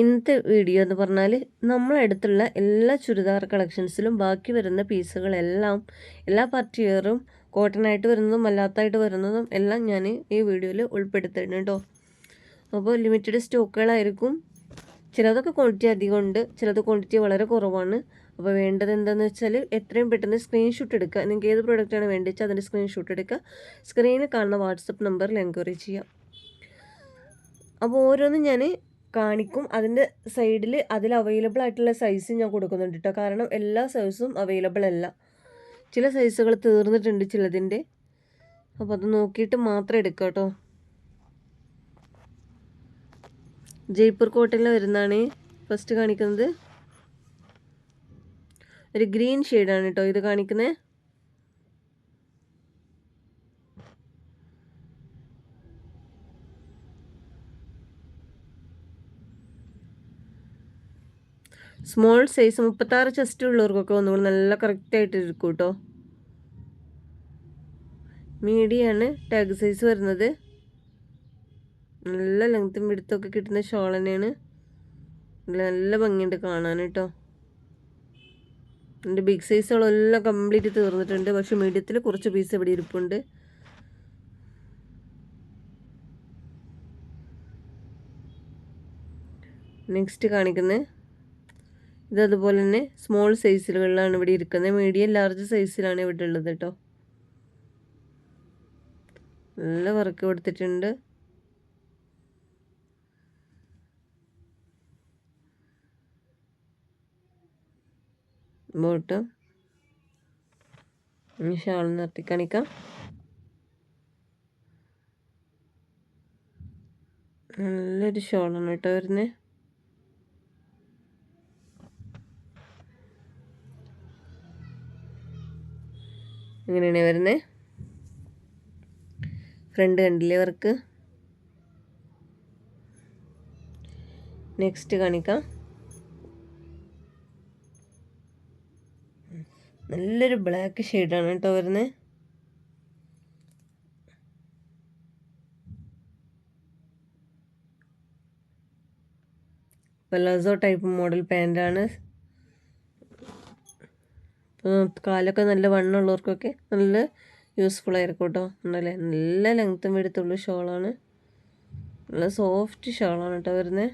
ഇന്നത്തെ വീഡിയോ എന്ന് പറഞ്ഞാൽ നമ്മളടുത്തുള്ള എല്ലാ ചുരിദാർ കളക്ഷൻസിലും ബാക്കി വരുന്ന പീസുകളെല്ലാം എല്ലാ പാർട്ടിയറും കോട്ടൺ ആയിട്ട് വരുന്നതും അല്ലാത്തതായിട്ട് വരുന്നതും എല്ലാം ഞാൻ ഈ വീഡിയോയിൽ ഉൾപ്പെടുത്തിയിട്ടുണ്ട് കേട്ടോ അപ്പോൾ ലിമിറ്റഡ് സ്റ്റോക്കുകളായിരിക്കും. ചിലതൊക്കെ ക്വാണ്ടിറ്റി അധികം ഉണ്ട്. ചിലത് ക്വാണ്ടിറ്റി വളരെ കുറവാണ്. അപ്പോൾ വേണ്ടത് എന്താണെന്ന് വെച്ചാൽ എത്രയും പെട്ടെന്ന് സ്ക്രീൻഷോട്ട് എടുക്കുക. നിങ്ങൾക്ക് ഏത് പ്രോഡക്റ്റാണ് വേണ്ടത് വെച്ചാൽ അതിന്റെ സ്ക്രീൻഷോട്ട് എടുക്കുക. സ്ക്രീനിൽ കാണുന്ന വാട്സപ്പ് നമ്പറിൽ എൻക്വയറി ചെയ്യാം. അപ്പോൾ ഓരോന്നും ഞാൻ കാണിക്കും. അതിന്റെ സൈഡിൽ അതിൽ അവൈലബിൾ ആയിട്ടുള്ള സൈസ് ഞാൻ കൊടുക്കുന്നുണ്ട് കേട്ടോ കാരണം എല്ലാ സൈസും അവൈലബിൾ അല്ല. ചില സൈസുകൾ തീർന്നിട്ടുണ്ട് ചിലതിന്റെ അപ്പോൾ അത് നോക്കിയിട്ട് മാത്രം എടുക്കുക കേട്ടോ ജയ്പൂർ കോട്ടയിൽ വരുന്നതാണ് ഫസ്റ്റ് കാണിക്കുന്നത്. ഒരു ഗ്രീൻ ഷെയ്ഡാണ് കേട്ടോ ഇത് കാണിക്കുന്നത് സ്മോൾ സൈസ് മുപ്പത്താറ് ചെസ്റ്റ് ഉള്ളവർക്കൊക്കെ ഒന്നുകൂടി നല്ല കറക്റ്റായിട്ട് ഇരിക്കും കേട്ടോ മീഡിയാണ് ടാഗ് സൈസ് വരുന്നത് നല്ല ലെങ്ത്തും വിടുത്തൊക്കെ കിട്ടുന്ന ഷോൾ തന്നെയാണ്. നല്ല ഭംഗിയുണ്ട് കാണാൻ കേട്ടോ എന്റെ ബിഗ് സൈസുകളെല്ലാം കംപ്ലീറ്റ് തീർന്നിട്ടുണ്ട്. പക്ഷെ മീഡിയത്തിൽ കുറച്ച് പീസ് ഇവിടെ ഇരിപ്പുണ്ട്. നെക്സ്റ്റ് കാണിക്കുന്നത് ഇത് അതുപോലെ തന്നെ സ്മോൾ സൈസിലുകളിലാണ് ഇവിടെ ഇരിക്കുന്നത്. മീഡിയം ലാർജ് സൈസിലാണ് ഇവിടെ ഉള്ളത് കേട്ടോ നല്ല വർക്ക് കൊടുത്തിട്ടുണ്ട്. ബോട്ടം ഷാൾ നിർത്തി കാണിക്കാം. നല്ലൊരു ഷോളാണ് കേട്ടോ വരുന്നത് ഇങ്ങനെയാണ് വരുന്നത് ഫ്രണ്ട് കണ്ടില്ലേ വർക്ക്? നെക്സ്റ്റ് കാണിക്കാം. നല്ലൊരു ബ്ലാക്ക് ഷെയ്ഡാണ് കേട്ടോ വരുന്നത് പലാസോ ടൈപ്പ് മോഡൽ പാന്റാണ് കാലൊക്കെ നല്ല വണ്ണമുള്ളവർക്കൊക്കെ നല്ല യൂസ്ഫുൾ ആയിരിക്കും കേട്ടോ. ഉണ്ടല്ലേ? നല്ല ലെങ്ത്തും എടുത്തുള്ള ഷോളാണ്. നല്ല സോഫ്റ്റ് ഷോളാണ് കേട്ടോ വരുന്നത്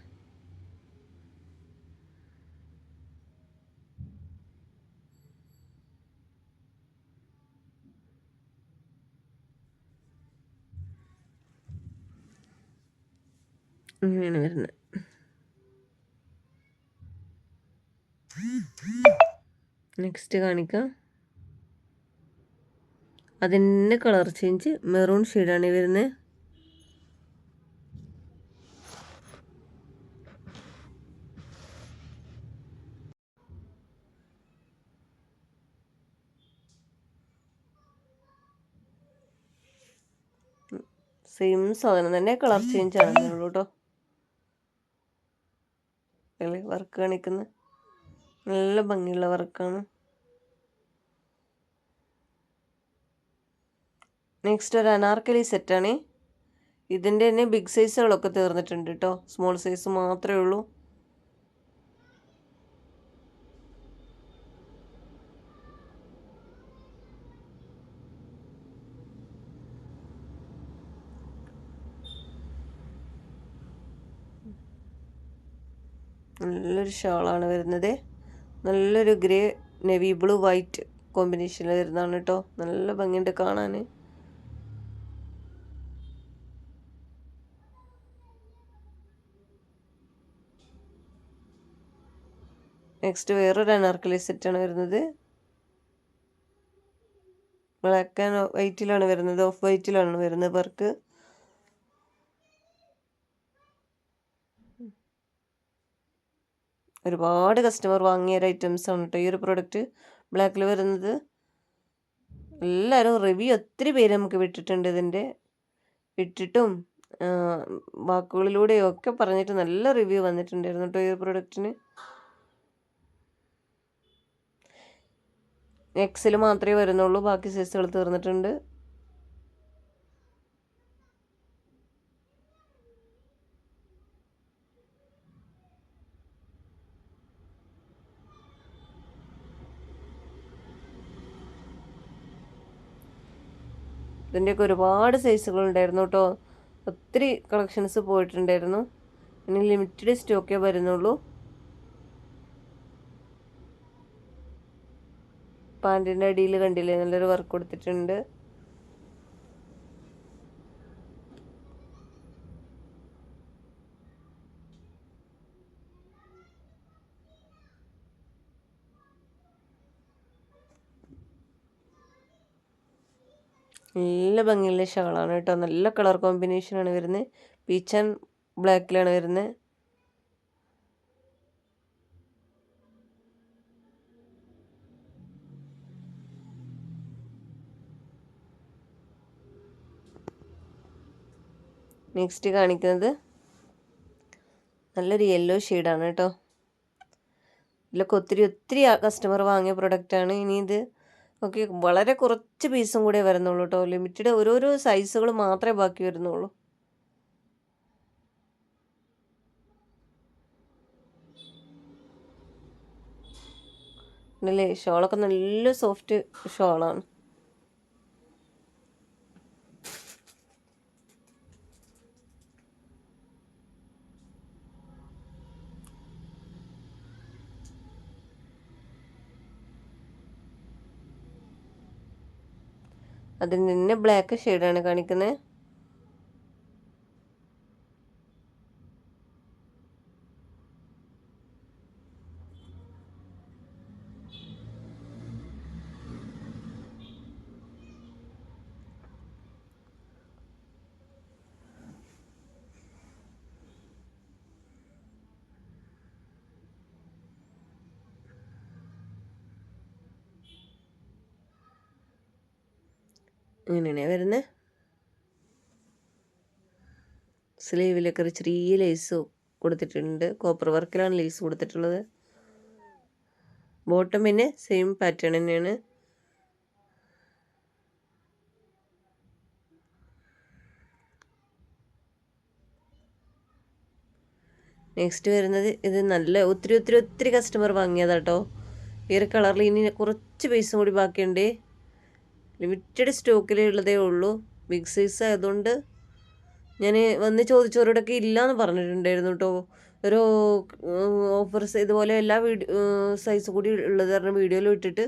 ഇങ്ങനെയാണ് വരുന്നത്. നെക്സ്റ്റ് കാണിക്കാം. അതിന്റെ കളർ ചേഞ്ച് മെറൂൺ ഷെയ്ഡാണ് വരുന്നത് സെയിം സാധനം തന്നെ കളർ ചേഞ്ച് ആണെന്നുള്ളൂ കേട്ടോ വർക്ക് കാണിക്കുന്നത് നല്ല ഭംഗിയുള്ള വർക്കാണ്. നെക്സ്റ്റ് ഒരു അനാർക്കലി സെറ്റാണ് ഇതിന്റെ തന്നെ ബിഗ് സൈസുകളൊക്കെ തീർന്നിട്ടുണ്ട് കേട്ടോ സ്മോൾ സൈസ് മാത്രമേ ഉള്ളൂ. നല്ലൊരു ഷാളാണ് വരുന്നത്. നല്ലൊരു ഗ്രേ നെവി ബ്ലൂ വൈറ്റ് കോമ്പിനേഷനിൽ വരുന്നതാണ് കേട്ടോ. നല്ല ഭംഗിയുണ്ട് കാണാൻ. നെക്സ്റ്റ് വേറൊരു അനാർക്കലി സെറ്റാണ് വരുന്നത്. ബ്ലാക്ക് ആൻഡ് വൈറ്റിലാണ് വരുന്നത്. ഓഫ് വൈറ്റിലാണ് വരുന്നത് വർക്ക്. ഒരുപാട് കസ്റ്റമർ വാങ്ങിയ ഒരു ആണ് കേട്ടോ ഈ ഒരു പ്രൊഡക്റ്റ് ബ്ലാക്കിൽ വരുന്നത്. എല്ലാവരും റിവ്യൂ ഒത്തിരി പേര് നമുക്ക് വിട്ടിട്ടുണ്ട് ഇതിന്റെ. വിട്ടിട്ടും വാക്കുകളിലൂടെയും ഒക്കെ പറഞ്ഞിട്ട് നല്ല റിവ്യൂ വന്നിട്ടുണ്ടായിരുന്നു കേട്ടോ ഈ പ്രൊഡക്റ്റിന് എക്സിൽ മാത്രമേ വരുന്നുള്ളൂ ബാക്കി സൈസുകൾ തീർന്നിട്ടുണ്ട്. ഇതിന്റെയൊക്കെ ഒരുപാട് സൈസുകളുണ്ടായിരുന്നു കേട്ടോ. ഒത്തിരി കളക്ഷൻസ് പോയിട്ടുണ്ടായിരുന്നു. ഇനി ലിമിറ്റഡ് സ്റ്റോക്കേ വരുന്നുള്ളൂ. പാന്റിന്റെ അടിയിൽ കണ്ടില്ലേ? നല്ലൊരു വർക്ക് കൊടുത്തിട്ടുണ്ട്. നല്ല ഭംഗിയുള്ള ഷാളാണ് കേട്ടോ. നല്ല കളർ കോമ്പിനേഷനാണ് വരുന്നത് പീച്ച് ആൻഡ് ബ്ലാക്കിലാണ് വരുന്നത് നെക്സ്റ്റ് കാണിക്കുന്നത് നല്ലൊരു യെല്ലോ ഷെയ്ഡാണ് കേട്ടോ. ഇതിലൊക്കെ ഒത്തിരി ഒത്തിരി കസ്റ്റമർ വാങ്ങിയ പ്രൊഡക്റ്റാണ് ഇനി ഇത് ഓക്കെ വളരെ കുറച്ച് പീസും കൂടെ വരുന്നുള്ളൂ കേട്ടോ ലിമിറ്റഡ് ഓരോരോ സൈസുകൾ മാത്രമേ ബാക്കി വരുന്നുള്ളൂ. അല്ലേ ഷോളൊക്കെ നല്ല സോഫ്റ്റ് ഷോളാണ്. അതിൽ നിന്ന് ബ്ലാക്ക് ഷെയ്ഡാണ് കാണിക്കുന്നത് ഇങ്ങനെയാണ് വരുന്നത് സ്ലീവിലൊക്കെ ഒരു ചെറിയ ലേസ് കൊടുത്തിട്ടുണ്ട്. കോപ്പർ വർക്കിലാണ് ലേസ് കൊടുത്തിട്ടുള്ളത്. ബോട്ടം പിന്നെ സെയിം പാറ്റേൺ തന്നെയാണ്. നെക്സ്റ്റ് വരുന്നത് ഇത് നല്ല ഒത്തിരി ഒത്തിരി ഒത്തിരി കസ്റ്റമർ വാങ്ങിയതാട്ടോ. ഈ ഒരു കളറിൽ ഇനി കുറച്ച് പൈസ കൂടി ബാക്കിയുണ്ട്. ലിമിറ്റഡ് സ്റ്റോക്കിലേ ഉള്ളതേ ഉള്ളൂ. ബിഗ് സൈസ് ആയതുകൊണ്ട് ഞാൻ വന്ന് ചോദിച്ചവരോടൊക്കെ ഇല്ലയെന്ന് പറഞ്ഞിട്ടുണ്ടായിരുന്നു കേട്ടോ. ഒരു ഓഫർ ഇതുപോലെ എല്ലാ വീഡിയോ സൈസ് കൂടി ഉള്ളത് കാരണം വീഡിയോയിൽ ഇട്ടിട്ട്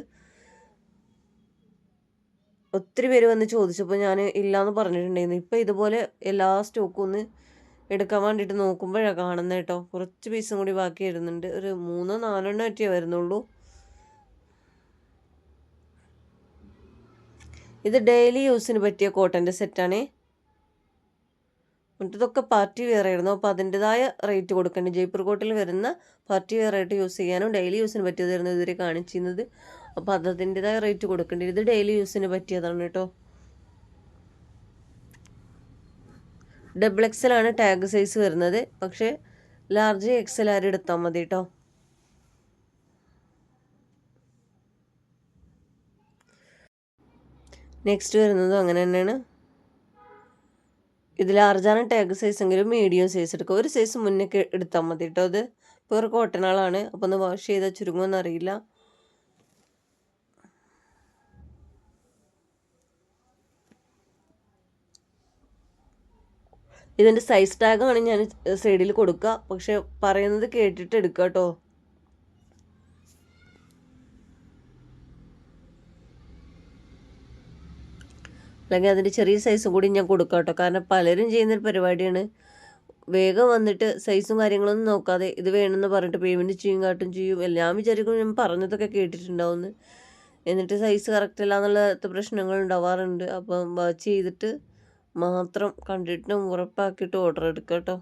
ഒത്തിരി പേര് വന്ന് ചോദിച്ചപ്പോൾ ഞാൻ ഇല്ലയെന്ന് പറഞ്ഞിട്ടുണ്ടായിരുന്നു. ഇപ്പോൾ ഇതുപോലെ എല്ലാ സ്റ്റോക്കും ഒന്ന് എടുക്കാൻ വേണ്ടിയിട്ട് നോക്കുമ്പോഴാണ് കാണുന്നത് കേട്ടോ. കുറച്ച് പീസും കൂടി ബാക്കി വരുന്നുണ്ട് ഒരു മൂന്നോ നാലെണ്ണോ ഒറ്റേ വരുന്നുള്ളൂ. ഇത് ഡെയിലി യൂസിന് പറ്റിയ കോട്ടന്റെ സെറ്റാണേ മറ്റതൊക്കെ പാർട്ടി വെയർ ആയിരുന്നു. അപ്പോൾ അതിന്റെതായ റേറ്റ് കൊടുക്കേണ്ടത് ജയ്പൂർ കോട്ടിൽ വരുന്ന പാർട്ടി വെയർ ആയിട്ട് യൂസ് ചെയ്യാനും ഡെയിലി യൂസിന് പറ്റിയതായിരുന്നു ഇതുവരെ കാണിച്ചിരുന്നത്. അപ്പോൾ അത് റേറ്റ് കൊടുക്കേണ്ടത് ഇത് ഡെയിലി യൂസിന് പറ്റിയതാണ് കേട്ടോ. ഡബിൾ എക്സലാണ് ടാഗ് സൈസ് വരുന്നത്. പക്ഷേ ലാർജ് എക്സൽ ആരും എടുത്താൽ മതി കേട്ടോ? നെക്സ്റ്റ് വരുന്നതും അങ്ങനെ തന്നെയാണ്. ഇത് ലാർജാണ് ടാഗ് സൈസ് എങ്കിലും മീഡിയം സൈസ് എടുക്കുക ഒരു സൈസ് മുന്നേ എടുത്താൽ മതി കേട്ടോ അത്. ഒരു കോട്ടനാളാണ് അപ്പോൾ ഒന്ന് വാഷ് ചെയ്താൽ ചുരുങ്ങുമെന്ന് അറിയില്ല. ഇതിന്റെ സൈസ് ടാഗാണ് ഞാൻ സൈഡിൽ കൊടുക്കുക പക്ഷെ പറയുന്നത് കേട്ടിട്ട് എടുക്കുക കേട്ടോ അല്ലെങ്കിൽ അതിന്റെ ചെറിയ സൈസും കൂടി ഞാൻ കൊടുക്കാം കേട്ടോ. കാരണം പലരും ചെയ്യുന്നൊരു പരിപാടിയാണ്. വേഗം വന്നിട്ട് സൈസും കാര്യങ്ങളൊന്നും നോക്കാതെ ഇത് വേണമെന്ന് പറഞ്ഞിട്ട് പേയ്മെന്റ് ചെയ്യും കാട്ടും ചെയ്യും. എല്ലാം വിചാരിക്കും ഞാൻ പറഞ്ഞതൊക്കെ കേട്ടിട്ടുണ്ടാവുമെന്ന്. എന്നിട്ട് സൈസ് കറക്റ്റ് അല്ല എന്നുള്ള പ്രശ്നങ്ങൾ ഉണ്ടാവാറുണ്ട്. അപ്പം വാച്ച് ചെയ്തിട്ട് മാത്രം കണ്ടിട്ടും ഉറപ്പാക്കിയിട്ട് ഓർഡർ എടുക്കുക കേട്ടോ.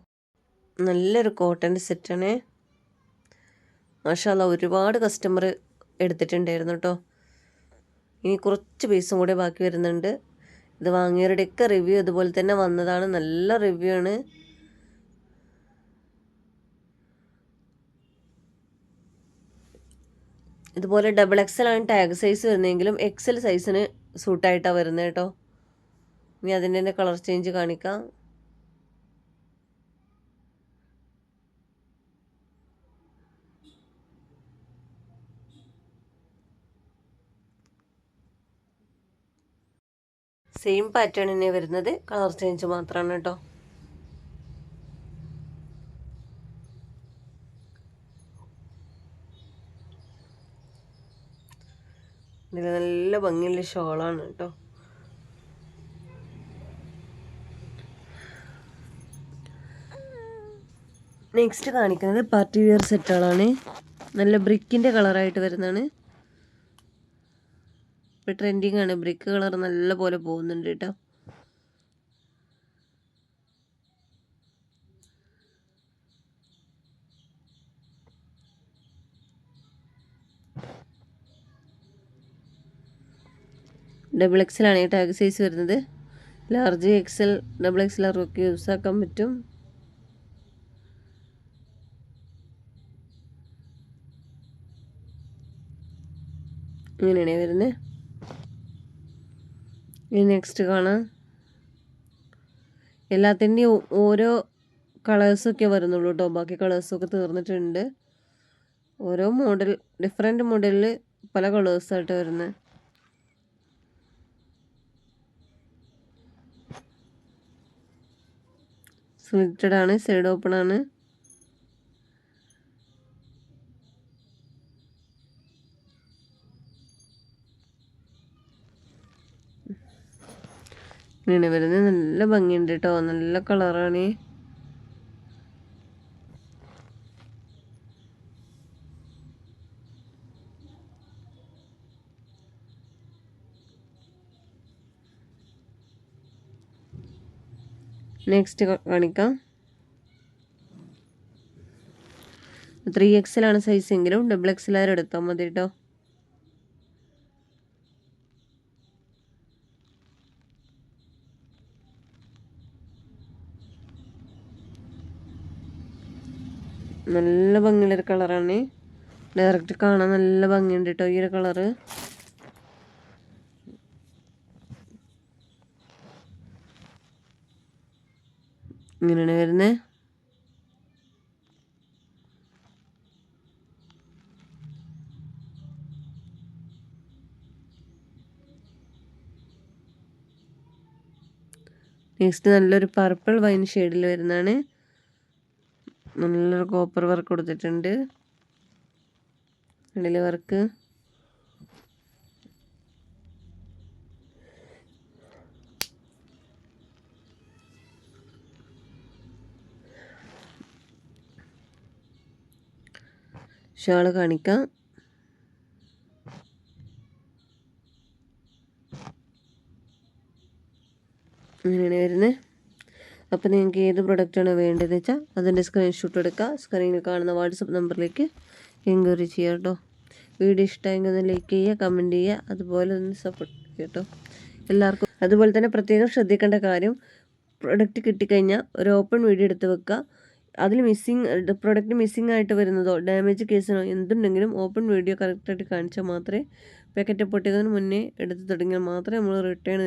നല്ലൊരു കോട്ടന്റെ സെറ്റാണേ മാഷാല്ല ഒരുപാട് കസ്റ്റമർ എടുത്തിട്ടുണ്ടായിരുന്നു കേട്ടോ. ഇനി കുറച്ച് പീസും കൂടെ ബാക്കി വരുന്നുണ്ട്. ഇത് വാങ്ങിയവരുടെയൊക്കെ റിവ്യൂ ഇതുപോലെ തന്നെ വന്നതാണ്. നല്ല റിവ്യൂ ആണ്. ഇതുപോലെ ഡബിൾ എക്സൽ ആണ് ടാഗ് സൈസ് വരുന്നതെങ്കിലും എക്സൽ സൈസിന് സൂട്ടായിട്ടാണ് വരുന്നത് കേട്ടോ. ഇനി അതിന്റെ തന്നെ കളർ ചേഞ്ച് കാണിക്കാം. സെയിം പാറ്റേൺ തന്നെ വരുന്നത് കളർ ചേഞ്ച് മാത്രമാണ് കേട്ടോ. ഇതിൽ നല്ല ഭംഗിയുള്ള ഷോളാണ് കേട്ടോ. നെക്സ്റ്റ് കാണിക്കുന്നത് പാർട്ടി വെയർ സെറ്റുകളാണ് നല്ല ബ്രിക്കിന്റെ കളറായിട്ട് വരുന്നതാണ്. ഇപ്പോൾ ട്രെൻഡിങ് ആണ്. ബ്രിക്ക് കളർ നല്ല പോലെ പോകുന്നുണ്ട് കേട്ടോ ഡബിൾ എക്സലാണ് ഈ ടാഗ് സൈസ് വരുന്നത്. ലാർജ് എക്സൽ ഡബിൾ എക്സൽ ഒക്കെ യൂസ് ആക്കാൻ പറ്റും. ഇങ്ങനെയാണ് വരുന്നത്. ഇനി നെക്സ്റ്റ് കാണാം. എല്ലാത്തിന്റെയും ഓരോ കളേഴ്സൊക്കെ വരുന്നുള്ളൂ കേട്ടോ ബാക്കി കളേഴ്സൊക്കെ തീർന്നിട്ടുണ്ട്. ഓരോ മോഡൽ ഡിഫറെന്റ് മോഡലിൽ പല കളേഴ്സായിട്ട് വരുന്നത് സ്ലിറ്റഡ് ആണ് സൈഡ് ഓപ്പൺ ആണ്. ഇങ്ങനെ വരുന്നത് നല്ല ഭംഗിയുണ്ട് കേട്ടോ നല്ല കളറാണ്. നെക്സ്റ്റ് കാണിക്കാം. ത്രീ എക്സലാണ് സൈസ് എങ്കിലും ഡബിൾ എക്സിലായാലും എടുത്താൽ മതി കേട്ടോ നല്ല ഭംഗിയുള്ളൊരു കളറാണ്. ഡയറക്റ്റ് കാണാൻ നല്ല ഭംഗിയുണ്ട് കേട്ടോ ഈ ഒരു കളറ്. ഇങ്ങനെയാണ് വരുന്നത് നെക്സ്റ്റ് നല്ലൊരു പർപ്പിൾ വൈൻ ഷെയ്ഡിൽ വരുന്നതാണ്. നല്ലൊരു കോപ്പർ വർക്ക് കൊടുത്തിട്ടുണ്ട്. ഇടയിൽ വർക്ക് ഷാൾ കാണിക്കാം അങ്ങനെയാണ് വരുന്നത് അപ്പോൾ നിങ്ങൾക്ക് ഏത് പ്രൊഡക്റ്റാണ് വേണ്ടതെന്ന് വെച്ചാൽ അതിന്റെ സ്ക്രീൻഷോട്ട് എടുക്കുക സ്ക്രീനിൽ കാണുന്ന വാട്സപ്പ് നമ്പറിലേക്ക് എൻക്വയറി ചെയ്യുക കേട്ടോ. വീഡിയോ ഇഷ്ടമായെങ്കിൽ ഒന്ന് ലൈക്ക് ചെയ്യുക കമന്റ് ചെയ്യുക അതുപോലെ ഒന്ന് സപ്പോർട്ട് ചെയ്യുക കേട്ടോ. എല്ലാവർക്കും അതുപോലെ തന്നെ പ്രത്യേകം ശ്രദ്ധിക്കേണ്ട കാര്യം പ്രൊഡക്റ്റ് കിട്ടിക്കഴിഞ്ഞാൽ ഒരു ഓപ്പൺ വീഡിയോ എടുത്ത് വെക്കുക. അതിൽ മിസ്സിങ് പ്രൊഡക്റ്റ് മിസ്സിംഗ് ആയിട്ട് വരുന്നതോ ഡാമേജ് കേസിനോ എന്തുണ്ടെങ്കിലും ഓപ്പൺ വീഡിയോ കറക്റ്റായിട്ട് കാണിച്ചാൽ മാത്രമേ പാക്കറ്റ് പൊട്ടിയതിന് മുന്നേ എടുത്ത് തുടങ്ങിയാൽ മാത്രമേ നമ്മൾ റിട്ടേൺ